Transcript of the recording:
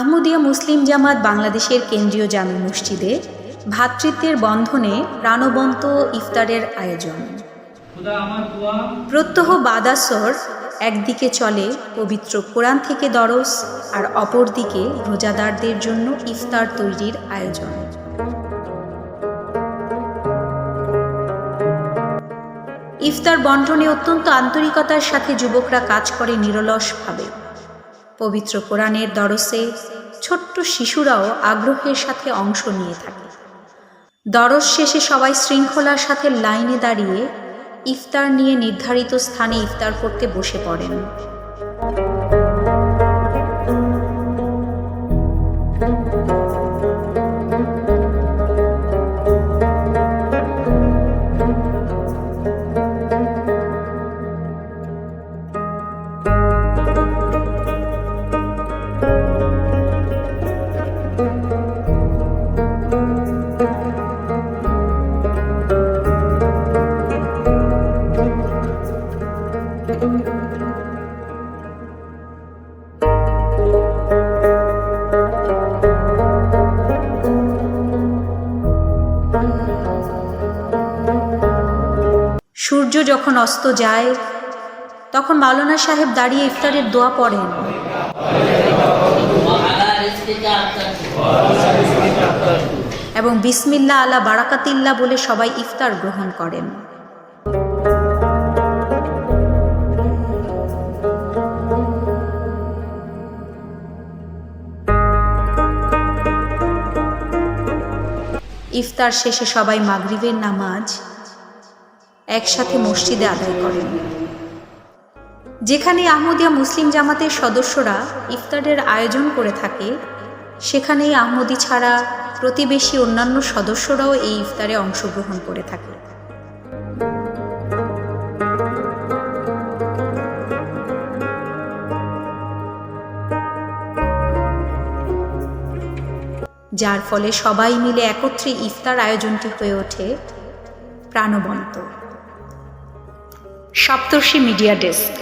আহমদিয়া মুসলিম জামাত বাংলাদেশের কেন্দ্রীয় জামে মসজিদে ভ্রাতৃত্বের বন্ধনে প্রাণবন্ত ইফতারের আয়োজন। প্রত্যহ বাদাসর একদিকে চলে পবিত্র কোরআন থেকে দরস আর অপরদিকে রোজাদারদের জন্য ইফতার তৈরির আয়োজন। ইফতার বন্টনে অত্যন্ত আন্তরিকতার সাথে যুবকরা কাজ করে নিরলসভাবে। পবিত্র কোরআনের দরসে ছোট্ট শিশুরাও আগ্রহের সাথে অংশ নিয়ে থাকে। দরস শেষে সবাই শৃঙ্খলার সাথে লাইনে দাঁড়িয়ে ইফতার নিয়ে নির্ধারিত স্থানে ইফতার করতে বসে পড়েন। সূর্য যখন অস্ত যায়, তখন মাওলানা সাহেব দাঁড়িয়ে ইফতারের দোয়া পড়েন। এবং বিসমিল্লা আলা বারাকাতিল্লা বলে সবাই ইফতার গ্রহণ করেন। ইফতার শেষে সবাই মাগরিবের নামাজ একসাথে মসজিদে আদায় করেন। যেখানে আহমদিয়া মুসলিম জামাতের সদস্যরা ইফতারের আয়োজন করে থাকে, সেখানেই আহমদি ছাড়া প্রতিবেশী অন্যান্য সদস্যরাও এই ইফতারে অংশগ্রহণ করে থাকে। যার ফলে সবাই মিলে একত্রে ইফতার আয়োজনটি হয়ে ওঠে প্রাণবন্ত। Saptarshi media desk.